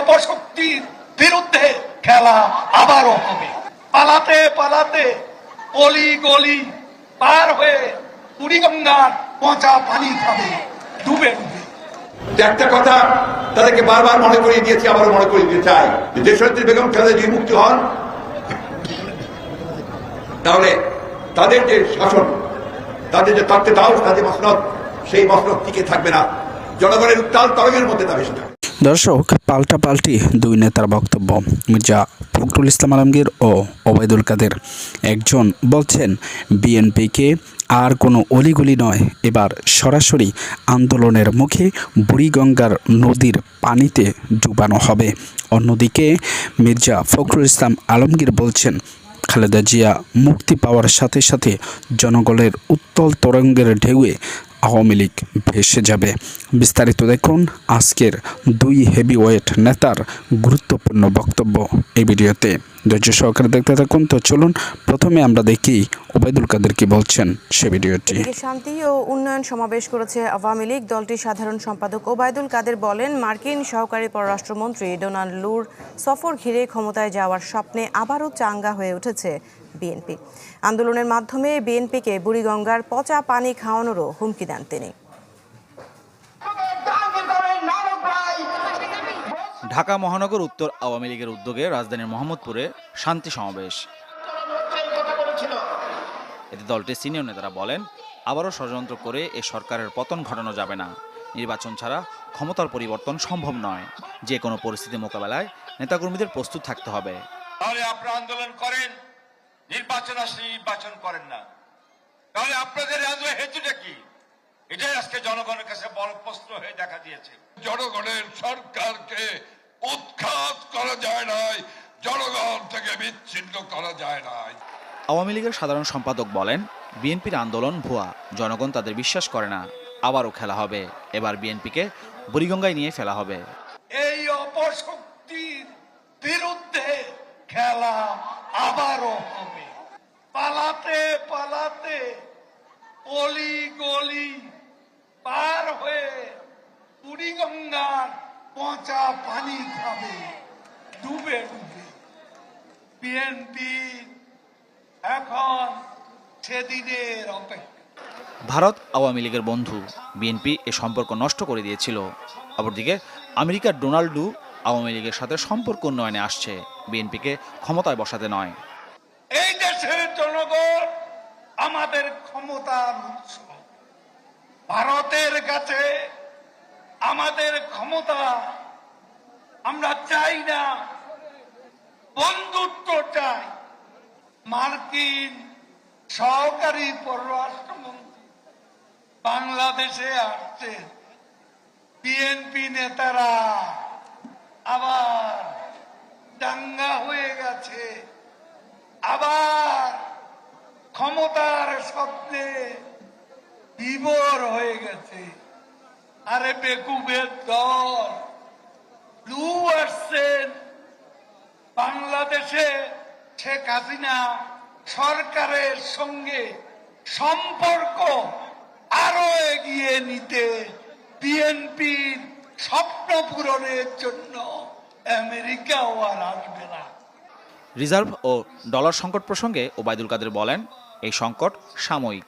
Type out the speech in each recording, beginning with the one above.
অপশক্তির বিরুদ্ধে খেলা আবারও হবে। পালাতে পালাতে অলি গলি পার হয়ে বুড়িগঙ্গার পচা পানি খাবে, ডুবে একটা কথা তাদেরকে বারবার মনে করিয়ে দিয়েছি আবার মনে করিয়ে দিতে চাই যে দেশনেত্রী বেগম খালেদা যদি মুক্তি হন, তাহলে তাদের যে শাসন, তাদের যে তত্ত্বে দাও তাদের মসনত সেই মসনত টিকে থাকবে না। জনগণের উত্তাল তরঙ্গের মধ্যে তা বেশি থাকবে। দর্শক, পাল্টা পাল্টি দুই নেতার বক্তব্য। মির্জা ফখরুল ইসলাম আলমগীর ও ওবায়দুল কাদের। একজন বলছেন, বিএনপিকে আর কোনো অলিগলি নয়, এবার সরাসরি আন্দোলনের মুখে বুড়িগঙ্গার নদীর পানিতে ডুবানো হবে। অন্যদিকে মির্জা ফখরুল ইসলাম আলমগীর বলছেন, খালেদা জিয়া মুক্তি পাওয়ার সাথে সাথে জনগণের উত্তল তরঙ্গের ঢেউয়ে আওয়ামী লীগ ভেসে যাবে। বিস্তারিত দেখুন আজকের দুই হেভিওয়েট নেতার গুরুত্বপূর্ণ বক্তব্য এই ভিডিওতে। ধৈর্য সহকারে দেখতে থাকুন। তো চলুন, প্রথমে আমরা দেখি ওবায়দুল কাদের কি বলছেন সে ভিডিওটি। শান্তি ও উন্নয়ন সমাবেশ করেছে আওয়ামী লীগ দলটির সাধারণ সম্পাদক ওবায়দুল কাদের বলেন, মার্কিন সহকারী পররাষ্ট্রমন্ত্রী ডোনাল্ড লুর সফর ঘিরে ক্ষমতায় যাওয়ার স্বপ্নে আবারও চাঙ্গা হয়ে উঠেছে বিএনপি। আন্দোলনের মাধ্যমে বিএনপিকে বুড়িগঙ্গার পচা পানি খাওয়ানোরও হুমকি দেন তিনি। ঢাকা মহানগর উত্তর আওয়ামী লীগের উদ্যোগে রাজধানীর মোহাম্মদপুরে শান্তি সমাবেশ। এতে দলটির সিনিয়র নেতারা বলেন আবারও ষড়যন্ত্র করে এ সরকারের পতন ঘটানো যাবে না। নির্বাচন ছাড়া ক্ষমতার পরিবর্তন সম্ভব নয়। যে কোনো পরিস্থিতি মোকাবেলায় নেতাকর্মীদের প্রস্তুত থাকতে হবে। তাহলে আপনারা আন্দোলন করেন। নির্বাচন আসলে নির্বাচন করেন না। তাহলে আপনাদের আন্দোলন হেতুটা কি? এটাই আজকে জনগণের কাছে বড় প্রশ্ন হয়ে দেখা দিয়েছে। জনগণের সরকারকে উৎখাত করা যায় নাই জনগণ থেকে বিচ্ছিন্ন করা যায় নাই। আওয়ামী লীগের সাধারণ সম্পাদক বলেন বিএনপির আন্দোলন ভুয়া জনগণ তাদের বিশ্বাস করে না আবারও খেলা হবে এবার বিএনপিকে বুড়িগঙ্গায় নিয়ে ফেলা হবে। এই অপশক্তির বিরুদ্ধে খেলা আবারও পালাতে পালাতে অলি গলি পার হয়ে বুড়িগঙ্গার পচা পানি খাবে, ডুবে ডুবে। বিএনপি এখন সেদিনের অপেক্ষা। ভারত আওয়ামী লীগের বন্ধু বিএনপি এ সম্পর্ক নষ্ট করে দিয়েছিল। অপরদিকে আমেরিকার ডোনাল্ডু আওয়ামী লীগের সাথে সম্পর্ক উন্নয়নে আসছে। বিএনপিকে ক্ষমতায় বসাতে নয়। দেশের জনগণ আমাদের ক্ষমতার উৎস ভারতের কাছে আমাদের ক্ষমতা আমরা চাই না, বন্ধুত্ব চাই। মার্কিন সহকারী পররাষ্ট্রমন্ত্রী বাংলাদেশে আসছে। বিএনপি নেতারা আবার দাঙ্গা হয়ে গেছে। আবার ক্ষমতার স্বপ্নে বিবর হয়ে গেছে। আরে বেকুবের দল, লু আসছেন বাংলাদেশে শেখ হাসিনা সরকারের সঙ্গে সম্পর্ক আরও এগিয়ে নিতে বিএনপির স্বপ্ন পূরণের জন্য আমেরিকাও আর আসবে না। রিজার্ভ ও ডলার সংকট প্রসঙ্গে ওবায়দুল কাদের বলেন এই সংকট সাময়িক।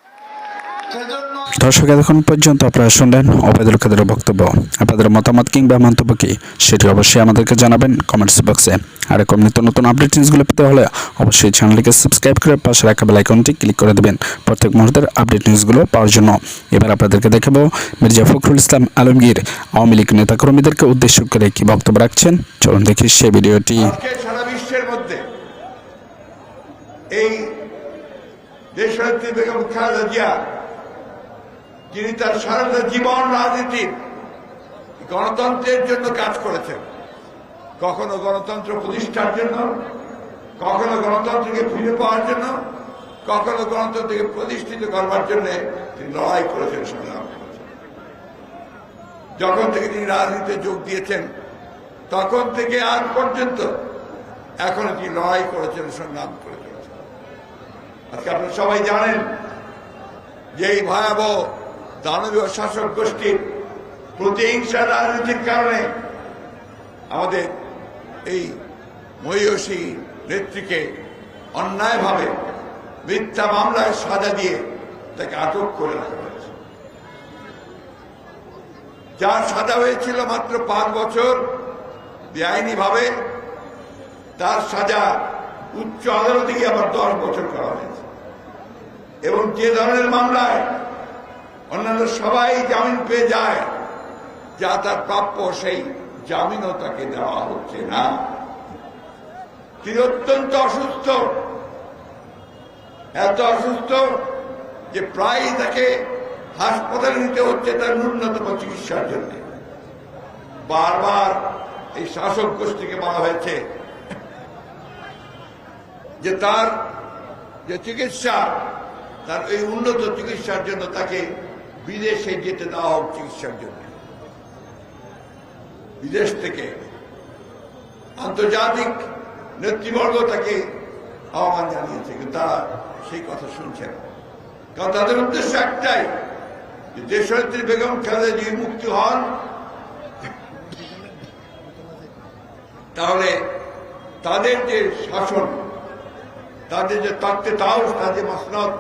দর্শক এতক্ষণ পর্যন্ত আপনারা শুনলেন ওবায়দুল কাদের বক্তব্য। আপনাদের মতামত কিংবা মন্তব্য কি সেটি অবশ্যই আমাদেরকে জানাবেন কমেন্টস বক্সে আর এরকম নিত্য নতুন আপডেট নিউজগুলো পেতে হলে অবশ্যই চ্যানেলটিকে সাবস্ক্রাইব করে পাশে রাখা বেল আইকনটি ক্লিক করে দেবেন প্রত্যেক মুহূর্তের আপডেট নিউজগুলো পাওয়ার জন্য। এবার আপনাদেরকে দেখাবো মির্জা ফখরুল ইসলাম আলমগীর আওয়ামী লীগ নেতাকর্মীদেরকে উদ্দেশ্য করে কি বক্তব্য রাখছেন। চলুন দেখি সেই ভিডিওটি আজকে সারা বিশ্বের মধ্যে এই দেশনেত্রী বেগম খালেদা জিয়া, যিনি তার সারাটা জীবন রাজনীতির গণতন্ত্রের জন্য কাজ করেছেন, কখনো গণতন্ত্র প্রতিষ্ঠার জন্য, কখনো গণতন্ত্রকে ফিরে পাওয়ার জন্য, কখনো গণতন্ত্রকে প্রতিষ্ঠিত করবার জন্য তিনি লড়াই করেছেন সংগ্রাম করেছেন। যখন থেকে তিনি রাজনীতিতে যোগ দিয়েছেন, তখন থেকে আজ পর্যন্ত এখনও তিনি লড়াই করেছেন, সংগ্রাম করে চলেছেন আজকে আপনারা সবাই জানেন যে এই ভয়াবহ দানবীয় শাসক গোষ্ঠীর প্রতিহিংসা রাজনীতির কারণে আমাদের এই মহিষী নেত্রীকে অন্যায়ভাবে মিথ্যা মামলায় সাজা দিয়ে তাকে আটক করে রাখা হয়েছে। যার সাজা হয়েছিল মাত্র পাঁচ বছর বেআইনি ভাবে তার সাজা উচ্চ আদালতে গিয়ে আবার দশ বছর করা হয়েছে। এবং যে ধরনের মামলায় অন্যান্য সবাই জামিন পেয়ে যায়, যা তার প্রাপ্য সেই জামিনও তাকে দেওয়া হচ্ছে না। তিনি অত্যন্ত অসুস্থ। এত অসুস্থ যে প্রায় তাকে হাসপাতালে নিতে হচ্ছে তার ন্যূনতম চিকিৎসার জন্য। বারবার এই শাসক গোষ্ঠীকে বলা হয়েছে যে তার যে চিকিৎসা তার এই উন্নত চিকিৎসার জন্য তাকে বিদেশে যেতে দেওয়া হোক চিকিৎসার জন্য। বিদেশ থেকে আন্তর্জাতিক নেতৃবর্গ তাকে আহ্বান জানিয়েছে, কিন্তু তারা সেই কথা শুনছে না। কারণ তাদের উদ্দেশ্য একটাই, যে দেশনেত্রী বেগম খালেদা যদি মুক্তি হন, তাহলে তাদের যে শাসন, তাদের যে তত্ত্বে তাও তাদের মসনদ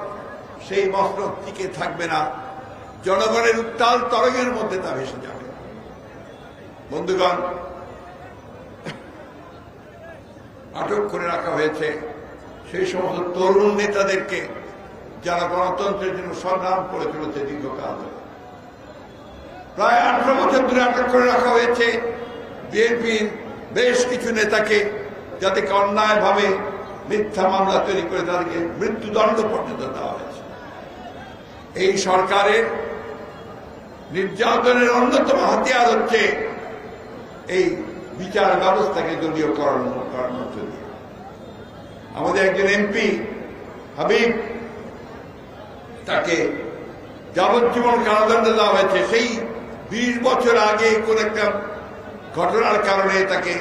সেই মসনদ টিকে থাকবে না। জনগণের উত্তাল তরঙ্গের মধ্যে তা ভেসে যাবে। বন্ধুগণ, আটক করে রাখা হয়েছে সেই সমস্ত তরুণ নেতাদেরকে যারা গণতন্ত্রের জন্য সংগ্রাম করে চলেছে দীর্ঘকাল। প্রায় আঠারো বছর ধরে আটক করে রাখা হয়েছে বিএনপির বেশ কিছু নেতাকে যাদেরকে অন্যায়ভাবে মিথ্যা মামলা তৈরি করে তাদেরকে মৃত্যুদণ্ড পর্যন্ত দেওয়া হয়েছে। এই সরকারের নির্যাতনের অন্যতম হাতিয়ার হচ্ছে এই বিচার ব্যবস্থাকে দলীয় করানো করানোর জন্য আমাদের একজন এমপি হাবিব, তাকে যাবজ্জীবন কারাদণ্ড দেওয়া হয়েছে। সেই বিশ বছর আগে কোন একটা ঘটনার কারণে তাকে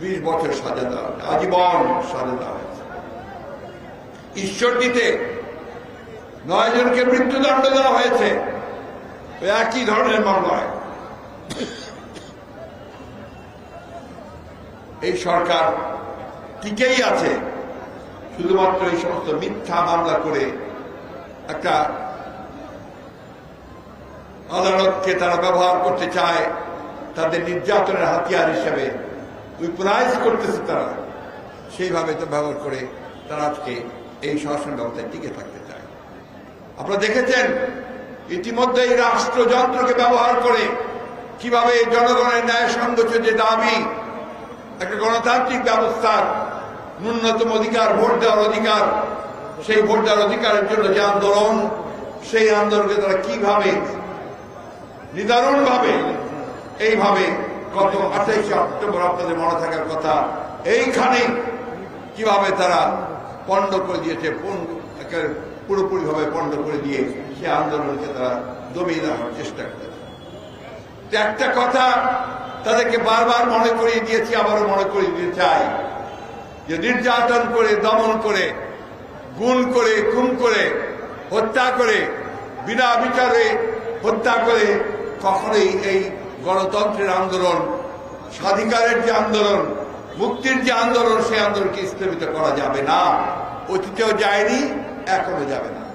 বিশ বছর সাজা দেওয়া আজীবন সাজা দেওয়া হয়েছে। ঈশ্বরদীতে নয় জনকে মৃত্যুদণ্ড দেওয়া হয়েছে। একই ধরনের মামলায় এই সরকার টিকেই আছে। শুধুমাত্র এই সমস্ত মিথ্যা মামলা করে একটা আদালতকে তারা ব্যবহার করতে চায়, তাদের নির্যাতনের হাতিয়ার হিসেবে উইপনাইজ করতেছে তারা। সেইভাবে তো ব্যবহার করে তারা আজকে এই শাসন ব্যবস্থায় টিকে থাকতে আপনারা দেখেছেন ইতিমধ্যে এই রাষ্ট্রযন্ত্রকে ব্যবহার করে কীভাবে জনগণের ন্যায় সঙ্গত যে দাবি, একটা গণতান্ত্রিক ব্যবস্থার ন্যূনতম অধিকার, ভোট দেওয়ার অধিকার, সেই ভোট দেওয়ার অধিকারের জন্য যে আন্দোলন, সেই আন্দোলনকে তারা কীভাবে নিদারুণভাবে, এইভাবে গত আঠাইশে অক্টোবর আপনাদের মনে থাকার কথা, এইখানে কীভাবে তারা পণ্ড করে দিয়েছে পুরোপুরি ভাবে পণ্ড করে দিয়ে সে আন্দোলনকে তারা দমিয়ে দেওয়ার চেষ্টা করেছে। তো একটা কথা তাদেরকে বারবার মনে করিয়ে দিয়েছি, আবারও মনে করিয়ে দিতে চাই যে নির্যাতন করে, দমন করে গুণ করে, খুন করে, হত্যা করে, বিনা বিচারে হত্যা করে কখনোই এই গণতন্ত্রের আন্দোলন, স্বাধিকারের যে আন্দোলন মুক্তির যে আন্দোলন সেই আন্দোলনকে স্থগিত করা যাবে না। অতীতেও যায়নি এখনও যাবে না।